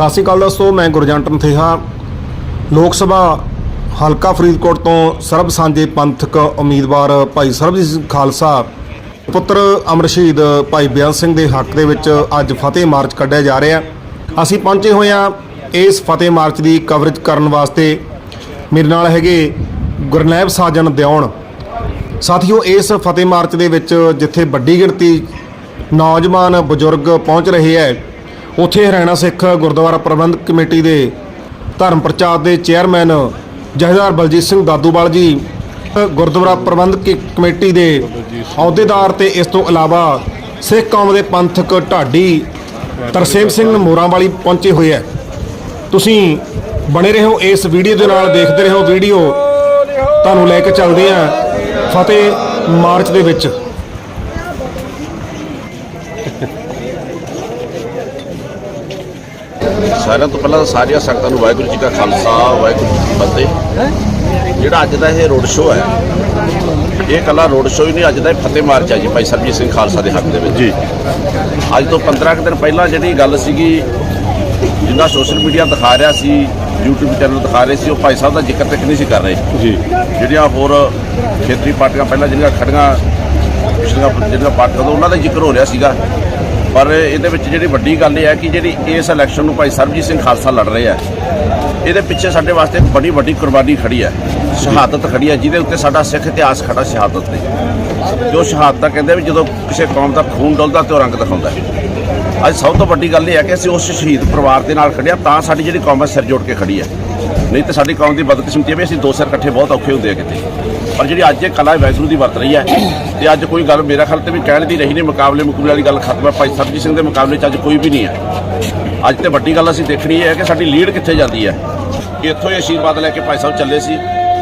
ਸਤਿ ਸ਼੍ਰੀ ਅਕਾਲ ਦੋਸਤੋ, ਮੈਂ ਗੁਰਜੰਟਨ ਥੇਹਾ ਲੋਕ ਸਭਾ ਹਲਕਾ ਫਰੀਦਕੋਟ ਤੋਂ ਸਰਬ ਸਾਂਝੇ ਪੰਥਕ ਉਮੀਦਵਾਰ ਭਾਈ ਸਰਬਜੀਤ ਸਿੰਘ ਖਾਲਸਾ, ਪੁੱਤਰ ਅਮਰ ਸ਼ਹੀਦ ਭਾਈ ਬਿਆਨ ਸਿੰਘ ਦੇ ਹੱਕ ਦੇ ਵਿੱਚ ਅੱਜ ਫਤਿਹ ਮਾਰਚ ਕੱਢਿਆ ਜਾ ਰਿਹਾ। ਅਸੀਂ ਪਹੁੰਚੇ ਹੋਏ ਹਾਂ ਇਸ ਫਤਿਹ ਮਾਰਚ ਦੀ ਕਵਰੇਜ ਕਰਨ ਵਾਸਤੇ। ਮੇਰੇ ਨਾਲ ਹੈਗੇ ਗੁਰਨੈਬ ਸਾਜਨ ਦਿਉਣ ਸਾਥੀਓ, ਇਸ ਫਤਿਹ ਮਾਰਚ ਦੇ ਵਿੱਚ ਜਿੱਥੇ ਵੱਡੀ ਗਿਣਤੀ ਨੌਜਵਾਨ ਬਜ਼ੁਰਗ ਪਹੁੰਚ ਰਹੇ ਹੈ ਉੱਥੇ ਹਰਿਆਣਾ ਸਿੱਖ ਗੁਰਦੁਆਰਾ ਪ੍ਰਬੰਧਕ ਕਮੇਟੀ ਦੇ ਧਰਮ ਪ੍ਰਚਾਰ ਦੇ ਚੇਅਰਮੈਨ ਜਹਦਾਰ ਬਲਜੀਤ ਸਿੰਘ ਦਾਦੂਵਾਲ ਜੀ, ਗੁਰਦੁਆਰਾ ਪ੍ਰਬੰਧਕ ਕੀ- ਕਮੇਟੀ ਦੇ ਅਹੁਦੇਦਾਰ ਤੇ ਇਸ ਤੋਂ ਇਲਾਵਾ ਸਿੱਖ ਕੌਮ ਦੇ ਪੰਥਕ ਢਾਡੀ ਤਰਸੇਮ ਸਿੰਘ ਮੋਰਾਂ ਵਾਲੀ ਪਹੁੰਚੇ ਹੋਏ ਹੈ ਤੁਸੀਂ ਬਣੇ ਰਹੋ ਇਸ ਵੀਡੀਓ ਦੇ ਨਾਲ, ਦੇਖਦੇ ਰਹੋ ਵੀਡੀਓ। ਤੁਹਾਨੂੰ ਲੈ ਕੇ ਚੱਲਦੇ ਆ ਫਤਿਹ ਮਾਰਚ ਦੇ ਵਿੱਚ। ਸਾਰਿਆਂ ਤੋਂ ਪਹਿਲਾਂ ਸਾਰੀਆਂ ਸੰਗਤਾਂ ਨੂੰ ਵਾਹਿਗੁਰੂ ਜੀ ਕਾ ਖਾਲਸਾ ਵਾਹਿਗੁਰੂ ਜੀ ਕੀ ਫਤਿਹ। ਜਿਹੜਾ ਅੱਜ ਦਾ ਇਹ ਰੋਡ ਸ਼ੋਅ ਹੈ ਇਹ ਇਕੱਲਾ ਰੋਡ ਸ਼ੋਅ ਹੀ ਨਹੀਂ ਅੱਜ ਦਾ ਇਹ ਫਤਿਹ ਮਾਰਚ ਹੈ ਜੀ ਭਾਈ ਸਰਬਜੀਤ ਸਿੰਘ ਖਾਲਸਾ ਦੇ ਹੱਕ ਦੇ ਵਿੱਚ। ਜੀ। ਅੱਜ ਤੋਂ 15 ਕੁ ਦਿਨ ਪਹਿਲਾਂ ਜਿਹੜੀ ਗੱਲ ਸੀਗੀ ਜਿੰਨਾ ਸੋਸ਼ਲ ਮੀਡੀਆ ਦਿਖਾ ਰਿਹਾ ਸੀ YouTube ਚੈਨਲ ਦਿਖਾ ਰਹੇ ਸੀ ਉਹ ਭਾਈ ਸਾਹਿਬ ਦਾ ਜ਼ਿਕਰ ਤੱਕ ਨਹੀਂ ਸੀ ਕਰ ਰਹੇ। ਜੀ। ਜਿਹੜੀਆਂ ਹੋਰ ਖੇਤਰੀ ਪਾਰਟੀਆਂ ਪਹਿਲਾਂ ਜਿਹੜੀਆਂ ਖੜੀਆਂ ਪਿਛਲੀਆਂ ਜਿਹੜੀਆਂ ਪਾਰਟੀਆਂ ਤੋਂ ਉਹਨਾਂ ਦਾ ਜ਼ਿਕਰ ਹੋ ਰਿਹਾ ਸੀਗਾ। ਪਰ ਇਹਦੇ ਵਿੱਚ ਜਿਹੜੀ ਵੱਡੀ ਗੱਲ ਇਹ ਹੈ ਕਿ ਜਿਹੜੀ ਇਸ ਇਲੈਕਸ਼ਨ ਨੂੰ ਭਾਈ ਸਰਬਜੀਤ ਸਿੰਘ ਖਾਲਸਾ ਲੜ ਰਹੇ ਆ, ਇਹਦੇ ਪਿੱਛੇ ਸਾਡੇ ਵਾਸਤੇ ਬੜੀ ਵੱਡੀ ਕੁਰਬਾਨੀ ਖੜੀ ਹੈ, ਸ਼ਹਾਦਤ ਖੜੀ ਹੈ, ਜਿਹਦੇ ਉੱਤੇ ਸਾਡਾ ਸਿੱਖ ਇਤਿਹਾਸ ਖੜਾ ਸ਼ਹਾਦਤ ਤੇ। ਜੋ ਸ਼ਹਾਦਤ ਕਹਿੰਦੇ ਵੀ ਜਦੋਂ ਕਿਸੇ ਕੌਮ ਦਾ ਖੂਨ ਡੁੱਲਦਾ ਤੇ ਉਹ ਰੰਗ ਦਿਖਾਉਂਦਾ ਅੱਜ ਸਭ ਤੋਂ ਵੱਡੀ ਗੱਲ ਇਹ ਹੈ ਕਿ ਅਸੀਂ ਉਸ ਸ਼ਹੀਦ ਪਰਿਵਾਰ ਦੇ ਨਾਲ ਖੜਿਆ ਤਾਂ ਸਾਡੀ ਜਿਹੜੀ ਕੌਮ ਹੈ ਸਿਰ ਜੋੜ ਕੇ ਖੜੀ ਹੈ। ਨਹੀਂ ਤਾਂ ਸਾਡੀ ਕੌਮ ਦੀ ਬਦਕਿਸਮਤੀ ਹੈ ਵੀ ਅਸੀਂ ਦੋ ਸਿਰ ਇਕੱਠੇ ਬਹੁਤ ਔਖੇ ਹੁੰਦੇ ਆ ਕਿਤੇ ਪਰ ਜਿਹੜੀ ਅੱਜ ਇਹ ਕਲਾ ਵੈਗਰੂ ਦੀ ਵਰਤ ਰਹੀ ਹੈ ਤੇ ਅੱਜ ਕੋਈ ਗੱਲ ਮੇਰਾ ਖਿਆਲ ਤੇ ਵੀ ਕਹਿਣ ਦੀ ਰਹੀ ਨਹੀਂ, ਮੁਕਾਬਲੇ ਮੁਕਾਬਲੇ ਵਾਲੀ ਗੱਲ ਖਤਮ ਹੈ। ਭਾਈ ਸਰਬਜੀਤ ਸਿੰਘ ਦੇ ਮੁਕਾਬਲੇ 'ਚ ਅੱਜ ਕੋਈ ਵੀ ਨਹੀਂ ਹੈ। ਅੱਜ ਤੇ ਵੱਡੀ ਗੱਲ ਅਸੀਂ ਦੇਖਣੀ ਹੈ ਕਿ ਸਾਡੀ ਲੀਡ ਕਿੱਥੇ ਜਾਂਦੀ ਹੈ। ਇੱਥੋਂ ਹੀ ਆਸ਼ੀਰਵਾਦ ਲੈ ਕੇ ਭਾਈ ਸਾਹਿਬ ਚੱਲੇ ਸੀ।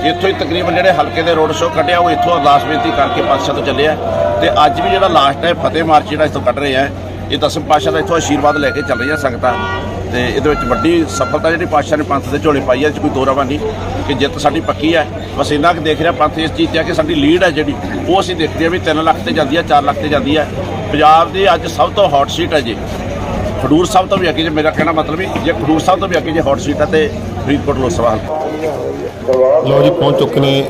ਇੱਥੋਂ ਹੀ ਤਕਰੀਬਨ ਜਿਹੜੇ ਹਲਕੇ ਦੇ ਰੋਡ ਸ਼ੋਅ ਕੱਢਿਆ, ਉਹ ਇੱਥੋਂ ਅਰਦਾਸ ਬੇਨਤੀ ਕਰਕੇ ਪਾਤਸ਼ਾਹ ਤੋਂ ਚੱਲਿਆ ਆ। ਤੇ ਅੱਜ ਵੀ ਜਿਹੜਾ ਲਾਸਟ ਹੈ, ਫਤਿਹ ਮਾਰਚ ਜਿਹੜਾ ਇੱਥੋਂ ਕੱਢ ਰਹੇ ਆ, ਇਹ ਦਸਮ ਪਾਤਸ਼ਾਹ ਦਾ ਇੱਥੋਂ ਆਸ਼ੀਰਵਾਦ ਲੈ ਕੇ ਚੱਲ ਰਹੀਆਂ ਸੰਗਤਾਂ। ਤੇ ਇਹਦੇ ਵਿੱਚ ਵੱਡੀ ਸਫਲਤਾ ਜਿਹੜੀ ਪਾਤਸ਼ਾਹ ਨੇ ਪੰਥ ਦੇ ਝੋਲੇ ਪਾਈ ਹੈ 'ਚ ਕੋਈ ਦੋਰਾਵਾ ਨਹੀਂ, ਕਿ ਜਿੱਤ ਸਾਡੀ ਪੱਕੀ ਹੈ ਬਸ ਇੰਨਾ ਕਿ ਦੇਖ ਰਿਹਾ ਪੰਥ ਇਸ ਚੀਜ਼ ਤੇ ਆ ਕਿ ਸਾਡੀ ਲੀਡ ਹੈ ਜਿਹੜੀ, ਉਹ ਅਸੀਂ ਦੇਖਦੇ ਆ ਵੀ 3 ਲੱਖ ਤੇ ਜਾਂਦੀ ਹੈ 4 ਲੱਖ ਤੇ ਜਾਂਦੀ ਹੈ ਪੰਜਾਬ ਦੀ ਅੱਜ ਸਭ ਤੋਂ ਹੌਟ ਸੀਟ ਹੈ ਜੀ। ਖਡੂਰ ਸਾਹਿਬ ਤੋਂ ਵੀ ਅੱਗੇ ਜੇ ਮੇਰਾ ਕਹਿਣਾ ਮਤਲਬ ਵੀ, ਜੇ ਖਡੂਰ ਸਾਹਿਬ ਤੋਂ ਵੀ ਅੱਗੇ ਜੇ ਹੌਟ ਸੀਟ ਹੈ ਤੇ ਫਰੀਦਕੋਟ ਲੋਕ ਹਲਕਾ। ਲਓ ਜੀ, ਪਹੁੰਚ ਚੁੱਕੇ ਨੇ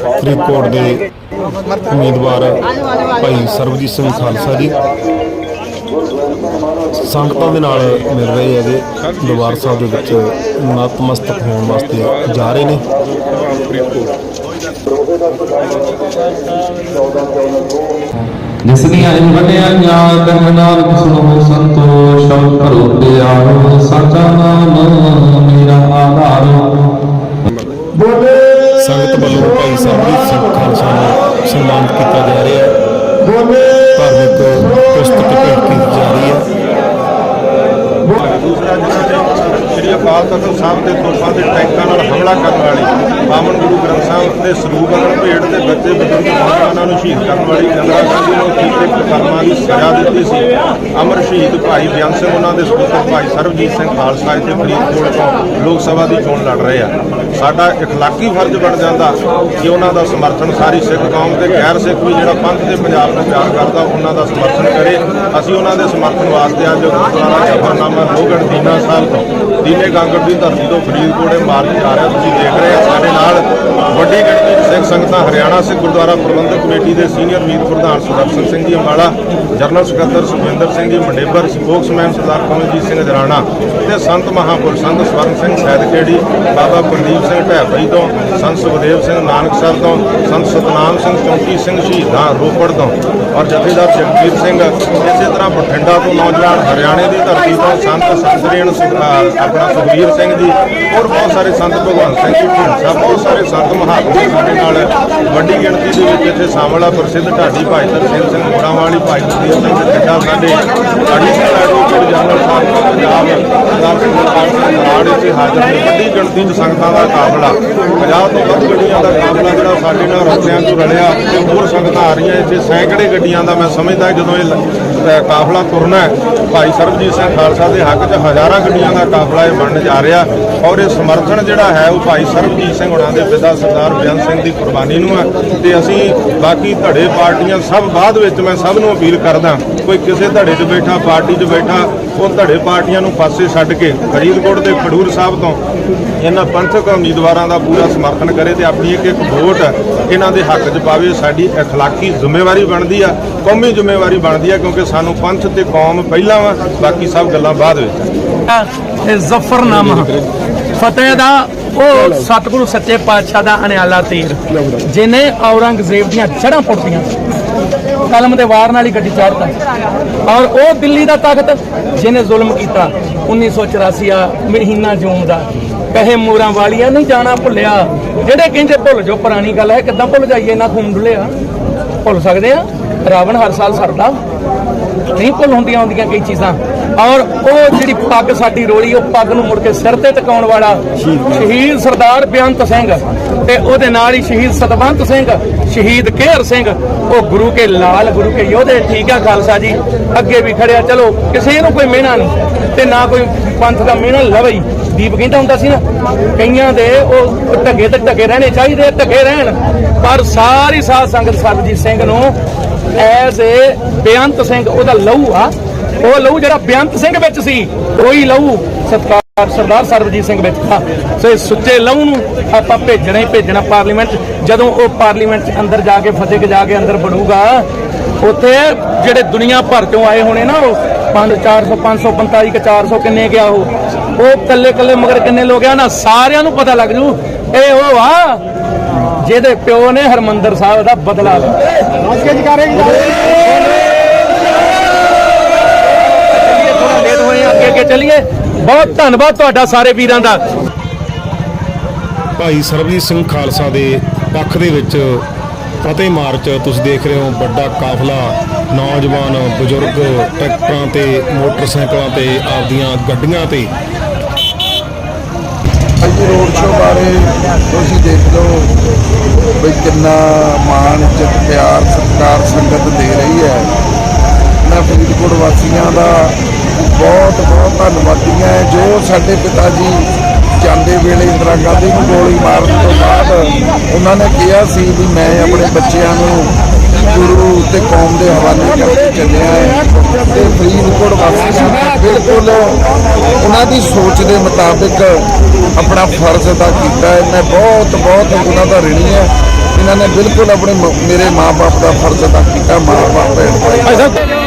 ਫਰੀਦਕੋਟ ਦੇ ਉਮੀਦਵਾਰ ਭਾਈ ਸਰਬਜੀਤ ਸਿੰਘ ਖਾਲਸਾ ਜੀ। ਸੰਗਤਾਂ ਦੇ ਨਾਲ ਮਿਲ ਰਹੇ ਹੈਗੇ। ਦਰਬਾਰ ਸਾਹਿਬ ਦੇ ਵਿੱਚ ਨਤਮਸਤਕ ਹੋਣ ਵਾਸਤੇ ਜਾ ਰਹੇ ਨੇ। ਜਿਸਨੀ ਅਜ ਬਣਿਆ ਜਾਤ ਨਾਨਕ ਸੁਣੋ ਸੰਤੋਸ਼ ਕਰੋ ਤੇ ਆਓ ਸੱਚਾ ਨਾਮ ਮੇਰਾ ਆਧਾਰ ਤਖਤ ਸਾਹਿਬ ਦੇ ਤੋਪਾਂ ਦੇ ਟੈਂਕਾਂ ਨਾਲ ਹਮਲਾ ਕਰਨ ਵਾਲੀ ਪਾਵਨ ਗੁਰੂ ਗ੍ਰੰਥ ਦੇ ਸਰੂਪ ਅਗਰ ਭੇਟ ਤੇ ਬੱਚੇ ਬਜ਼ੁਰਗ ਨੌਜਵਾਨਾਂ ਨੂੰ ਸ਼ਹੀਦ ਕਰਨ ਵਾਲੀ ਇੰਦਰਾ ਗਾਂਧੀ ਨੂੰ ਕੀਤੇ ਕੁਕਰਮਾਂ ਦੀ ਸਜ਼ਾ ਦਿੱਤੀ ਸੀ। ਅਮਰ ਸ਼ਹੀਦ ਭਾਈ ਬਿਆਨ ਸਿੰਘ, ਉਹਨਾਂ ਦੇ ਸੁਪੁੱਤਰ ਭਾਈ ਸਰਬਜੀਤ ਸਿੰਘ ਖਾਲਸਾ ਇੱਥੇ ਫਰੀਦਕੋਟ ਤੋਂ ਲੋਕ ਸਭਾ ਦੀ ਚੋਣ ਲੜ ਰਹੇ ਆ। ਸਾਡਾ ਇਖਲਾਕੀ ਫਰਜ਼ ਬਣ ਜਾਂਦਾ ਕਿ ਉਹਨਾਂ ਦਾ ਸਮਰਥਨ ਸਾਰੀ ਸਿੱਖ ਕੌਮ ਤੇ ਗੈਰ ਸਿੱਖ ਵੀ ਜਿਹੜਾ ਪੰਥ ਤੇ ਪੰਜਾਬ ਨੂੰ ਪਿਆਰ ਕਰਦਾ, ਉਹਨਾਂ ਦਾ ਸਮਰਥਨ ਕਰੇ। ਅਸੀਂ ਉਹਨਾਂ ਦੇ ਸਮਰਥਨ ਵਾਸਤੇ ਅੱਜ ਗੁਰਦੁਆਰਾ ਜਫਰਨਾਮਾ ਲੋਹਗੜ੍ਹ ਦੀਨਾ ਸਾਹਿਬ ਤੋਂ ਦੀਨੇ ਗਾਂਗੜ ਦੀ ਧਰਤੀ ਤੋਂ ਫਰੀਦਕੋਟ ਮਾਰਚ ਆ ਰਿਹਾ। ਤੁਸੀਂ ਦੇਖ ਰਹੇ ਹੋ ਸਾਡੇ ਨਾਲ ਵੱਡੀ ਗਿਣਤੀ ਵਿੱਚ ਸਿੱਖ ਸੰਗਤਾਂ ਹਰਿਆਣਾ ਸਿੱਖ ਗੁਰਦੁਆਰਾ ਪ੍ਰਬੰਧਕ ਕਮੇਟੀ ਦੇ ਸੀਨੀਅਰ ਮੀਤ ਪ੍ਰਧਾਨ ਸੁਦਰਸ਼ਨ ਸਿੰਘ ਜੀ ਅੰਬਾਲਾ, ਜਨਰਲ ਸਕੱਤਰ ਸੁਖਵਿੰਦਰ ਸਿੰਘ ਜੀ ਮੰਡੇਬਰ ਸਪੋਕਸਮੈਨ ਸਰਦਾਰ ਕਮਲਜੀਤ ਸਿੰਘ ਜਰਾਣਾ ਤੇ ਸੰਤ ਮਹਾਪੁਰਸ਼ ਸੰਤ ਸਵਰਨ ਸਿੰਘ ਸੈਦਖੇੜੀ ਬਾਬਾ ਪ੍ਰਦੀਪ ਸਿੰਘ ਢੈਬਈ ਤੋਂ, ਸੰਤ ਸੁਖਦੇਵ ਸਿੰਘ ਨਾਨਕ ਸਾਹਿਬ ਤੋਂ, ਸੰਤ ਸਤਨਾਮ ਸਿੰਘ ਚੌਂਕੀ ਸਿੰਘ ਸ਼ਹੀਦਾਂ ਰੋਪੜ ਤੋਂ ਔਰ ਜਥੇਦਾਰ ਜਗਜੀਤ ਸਿੰਘ ਇਸੇ ਤਰ੍ਹਾਂ ਬਠਿੰਡਾ ਤੋਂ ਨੌਜਵਾਨ ਹਰਿਆਣੇ ਦੀ ਧਰਤੀ ਤੋਂ ਸੰਤ ਸਤਰੀਣ ਆਪਣਾ ਸੁਖਵੀਰ ਸਿੰਘ ਜੀ ਔਰ ਬਹੁਤ ਸਾਰੇ ਸੰਤ ਭਗਵੰਤ ਸਿੰਘ ਜੀ ਢੀਂਡਸਾ ਬਹੁਤ ਸਾਰੇ ਸੰਤ ਮਹਾਤਮਾ ਸਾਡੇ ਨਾਲ ਵੱਡੀ ਗਿਣਤੀ ਦੇ ਵਿੱਚ ਇੱਥੇ ਸ਼ਾਮਲ ਆ ਪ੍ਰਸਿੱਧ ਢਾਡੀ ਭਾਈ ਤਰਸੇਮ ਸਿੰਘ ਮੋੜਾਂ ਵਾਲੀ ਸਿੰਘ ਜੱਟਾ ਸਾਡੇ additional advocate general Sahib Punjab Sardar Singh Singh Brar ਇੱਥੇ ਹਾਜ਼ਰ ਨੇ। ਵੱਡੀ ਗਿਣਤੀ ਚ ਸੰਗਤਾਂ ਦਾ ਕਾਫਲਾ 50 ਤੋਂ ਵੱਧ ਗੱਡੀਆਂ ਦਾ ਕਾਫਲਾ ਜਿਹੜਾ ਸਾਡੇ ਨਾਲ ਰਸਤਿਆਂ ਤੋਂ ਰਲਿਆ। ਹੋਰ ਸੰਗਤਾਂ ਆ ਰਹੀਆਂ ਇੱਥੇ। ਸੈਂਕੜੇ ਗੱਡੀਆਂ ਦਾ ਮੈਂ ਸਮਝਦਾ ਜਦੋਂ ਇਹ ਕਾਫਲਾ ਤੁਰਨਾ ਭਾਈ ਸਰਬਜੀਤ ਸਿੰਘ ਖਾਲਸਾ ਦੇ ਹੱਕ 'ਚ ਹਜ਼ਾਰਾਂ ਗੱਡੀਆਂ ਦਾ ਕਾਫਲਾ ਇਹ ਬਣਨ ਜਾ ਰਿਹਾ ਔਰ ਇਹ ਸਮਰਥਨ ਜਿਹੜਾ ਹੈ ਉਹ ਭਾਈ ਸਰਬਜੀਤ ਸਿੰਘ ਹੁਣਾਂ ਦੇ ਪਿਤਾ ਸਰਦਾਰ ਬਿਆਨ ਸਿੰਘ ਦੀ ਕੁਰਬਾਨੀ ਨੂੰ ਹੈ। ਤੇ ਅਸੀਂ ਬਾਕੀ ਧੜੇ ਪਾਰਟੀਆਂ ਸਭ ਬਾਅਦ ਵਿੱਚ ਮੈਂ ਸਭ ਨੂੰ ਅਪੀਲ ਕਰਦਾ ਕੋਈ ਕਿਸੇ ਧੜੇ 'ਚ ਬੈਠਾ ਪਾਰਟੀ 'ਚ ਬੈਠਾ ਉਹ ਧੜੇ ਪਾਰਟੀਆਂ ਨੂੰ ਪਾਸੇ ਛੱਡ ਕੇ ਫਰੀਦਕੋਟ ਦੇ ਖਡੂਰ ਸਾਹਿਬ ਤੋਂ ਇਹਨਾਂ ਪੰਥਕ ਉਮੀਦਵਾਰਾਂ ਦਾ ਪੂਰਾ ਸਮਰਥਨ ਕਰੇ ਤੇ ਆਪਣੀ ਇੱਕ ਇੱਕ ਵੋਟ ਇਹਨਾਂ ਦੇ ਹੱਕ 'ਚ ਪਾਵੇ ਸਾਡੀ اخلاقی ਜ਼ਿੰਮੇਵਾਰੀ ਬਣਦੀ ਆ ਕੌਮੀ ਜ਼ਿੰਮੇਵਾਰੀ ਬਣਦੀ ਆ ਕਿਉਂਕਿ ਸਾਨੂੰ ਪੰਥ ਤੇ ਕੌਮ ਪਹਿਲਾਂ ਵਾ ਬਾਕੀ ਸਭ ਗੱਲਾਂ ਬਾਅਦ ਵਿੱਚ ਆ ਇਹ ਜ਼ਫਰਨਾਮਾ ਫਤਿਹ ਦਾ ਉਹ ਸਤਿਗੁਰੂ ਸੱਚੇ ਪਾਤਸ਼ਾਹ ਦਾ ਅਨਿਆਲਾ ਤੀਰ ਜਿਨੇ ਔਰੰਗਜ਼ੇਬ ਦੀਆਂ ਜੜ੍ਹਾਂ ਪੁੱਟੀਆਂ ਕਲਮ ਦੇ ਵਾਰ ਨਾਲ ਹੀ ਗੱਡੀ ਚਾੜਤਾ। ਔਰ ਉਹ ਦਿੱਲੀ ਦਾ ਤਾਕਤ ਜਿਹਨੇ ਜ਼ੁਲਮ ਕੀਤਾ 1984 ਆ, ਮਹੀਨਾ ਜੂਨ ਦਾ। ਕਹੇ ਮੋਰਾਂ ਵਾਲੀਆ ਨਹੀਂ ਜਾਣਾ ਭੁੱਲਿਆ। ਜਿਹੜੇ ਕਹਿੰਦੇ ਭੁੱਲ ਜੋ ਪੁਰਾਣੀ ਗੱਲ ਹੈ, ਕਿੱਦਾਂ ਭੁੱਲ ਜਾਈਏ ਨਾ ਖੂਨ ਡੁੱਲਿਆ ਭੁੱਲ ਸਕਦੇ ਆ? ਰਾਵਣ ਹਰ ਸਾਲ ਸਰਦਾ। ਨਹੀਂ ਭੁੱਲ ਹੁੰਦੀਆਂ ਹੁੰਦੀਆਂ ਕਈ ਚੀਜ਼ਾਂ। ਔਰ ਉਹ ਜਿਹੜੀ ਪੱਗ ਸਾਡੀ ਰੋਲੀ, ਉਹ ਪੱਗ ਨੂੰ ਮੁੜ ਕੇ ਸਿਰ ਤੇ ਟਿਕਾਉਣ ਵਾਲਾ ਸ਼ਹੀਦ ਸਰਦਾਰ ਬੇਅੰਤ ਸਿੰਘ ਤੇ ਉਹਦੇ ਨਾਲ ਹੀ ਸ਼ਹੀਦ ਸਤਵੰਤ ਸਿੰਘ, ਸ਼ਹੀਦ ਕੇਹਰ ਸਿੰਘ, ਉਹ ਗੁਰੂ ਕੇ ਲਾਲ, ਗੁਰੂ ਕੇ ਯੋਧੇ, ਠੀਕ ਆ ਖਾਲਸਾ ਜੀ। ਅੱਗੇ ਵੀ ਖੜਿਆ, ਚਲੋ, ਕਿਸੇ ਨੂੰ ਕੋਈ ਮਿਹਣਾ ਨਹੀਂ ਤੇ ਨਾ ਕੋਈ ਪੰਥ ਦਾ ਮਿਹਣਾ ਲਵੇ ਹੀ। ਦੀਪ ਕਹਿੰਦਾ ਹੁੰਦਾ ਸੀ ਨਾ, ਕਈਆਂ ਦੇ ਉਹ ਢੱਗੇ ਤੇ ਢੱਗੇ ਰਹਿਣੇ ਚਾਹੀਦੇ ਢੱਗੇ ਰਹਿਣ। ਪਰ ਸਾਰੀ ਸਾਧ ਸੰਗਤ ਸਰਬਜੀਤ ਸਿੰਘ ਨੂੰ ਐਜ਼ ਏ ਬੇਅੰਤ ਸਿੰਘ, ਉਹਦਾ ਲਹੂ ਆ। ਉਹ ਲਹੂ ਜਿਹੜਾ ਬੇਅੰਤ ਸਿੰਘ ਵਿੱਚ ਸੀ, ਉਹੀ ਲਹੂ ਸਤਕਾਰ ਸਰਦਾਰ ਸਰਬਜੀਤ ਸਿੰਘ ਵਿੱਚ। ਆ ਸੋ ਇਹ ਸੁੱਚੇ ਲਹੂ ਨੂੰ ਆਪਾਂ ਭੇਜਣਾ ਹੀ ਭੇਜਣਾ ਪਾਰਲੀਮੈਂਟ, ਜਦੋਂ ਉਹ ਪਾਰਲੀਮੈਂਟ 'ਚ ਅੰਦਰ ਜਾ ਕੇ, ਫਤਿਹ ਕੇ ਜਾ ਕੇ ਅੰਦਰ ਬਣੂਗਾ, ਉੱਥੇ ਜਿਹੜੇ ਦੁਨੀਆ ਭਰ ਚੋਂ ਆਏ ਹੋਣੇ ਨਾ ਉਹ 5 400 545 ਕਿ 400 ਕਿੰਨੇ ਗਿਆ ਉਹ ਉਹ ਕੱਲੇ ਕੱਲੇ ਮਗਰ ਕਿੰਨੇ ਲੋਕ ਆ ਨਾ, ਸਾਰਿਆਂ ਨੂੰ ਪਤਾ ਲੱਗ ਜੂ, ਇਹ ਉਹ ਆ, ਜਿਹਦੇ ਪਿਓ ਨੇ ਹਰਮੰਦਰ ਸਾਹਿਬ ਦਾ ਬਦਲਾ ਲਿਆ। ਥੋੜਾ ਅੱਗੇ ਅੱਗੇ ਚੱਲੀਏ। ਬਹੁਤ ਧੰਨਵਾਦ ਤੁਹਾਡਾ ਸਾਰੇ ਵੀਰਾਂ ਦਾ। ਭਾਈ ਸਰਬਜੀਤ ਸਿੰਘ ਖਾਲਸਾ ਦੇ ਪੱਖ ਦੇ ਵਿੱਚ ਫਤਿਹ ਮਾਰਚ ਤੁਸੀਂ ਦੇਖ ਰਹੇ ਹੋ ਵੱਡਾ ਕਾਫਲਾ। ਨੌਜਵਾਨ ਬਜ਼ੁਰਗ ਟਰੈਕਟਰਾਂ ਤੇ ਮੋਟਰਸਾਈਕਲਾਂ ਤੇ ਆਪਦੀਆਂ ਗੱਡੀਆਂ ਤੇ। ਅੱਜ ਰੋਡ ਸ਼ੋਅ ਬਾਰੇ ਤੁਸੀਂ ਦੇਖ ਲਓ ਵੀ ਕਿੰਨਾ ਮਾਣ ਇੱਜ਼ਤ ਪਿਆਰ ਸਤਿਕਾਰ ਸੰਗਤ ਦੇ ਰਹੀ ਹੈ। ਮੈਂ ਫਰੀਦਕੋਟ ਵਾਸੀਆਂ ਦਾ ਬਹੁਤ ਬਹੁਤ ਧੰਨਵਾਦੀ ਹਾਂ। ਜੋ ਸਾਡੇ ਪਿਤਾ ਜੀ ਜਾਂਦੇ ਵੇਲੇ ਇੰਦਰਾ ਗਾਂਧੀ ਨੂੰ ਗੋਲੀ ਮਾਰਨ ਤੋਂ ਬਾਅਦ ਉਹਨਾਂ ਨੇ ਕਿਹਾ ਸੀ ਵੀ ਮੈਂ ਆਪਣੇ ਬੱਚਿਆਂ ਨੂੰ ਗੁਰੂ ਤੇ ਕੌਮ ਦੇ ਹਵਾਲੇ ਕਰਕੇ ਚੱਲਿਆ ਹੈ ਤੇ ਫਰੀਦਕੋਟ ਵਾਸੀਆਂ ਬਿਲਕੁਲ ਉਹਨਾਂ ਦੀ ਸੋਚ ਦੇ ਮੁਤਾਬਿਕ ਆਪਣਾ ਫਰਜ਼ ਅਦਾ ਕੀਤਾ ਹੈ। ਮੈਂ ਬਹੁਤ ਬਹੁਤ ਉਹਨਾਂ ਦਾ ਰਿਣੀ ਹੈ। ਇਹਨਾਂ ਨੇ ਬਿਲਕੁਲ ਆਪਣੇ ਮ- ਮੇਰੇ ਮਾਪੇ ਦਾ ਫਰਜ਼ ਅਦਾ ਕੀਤਾ ਮਾਪੇ ਭੈਣ ਭਾਈ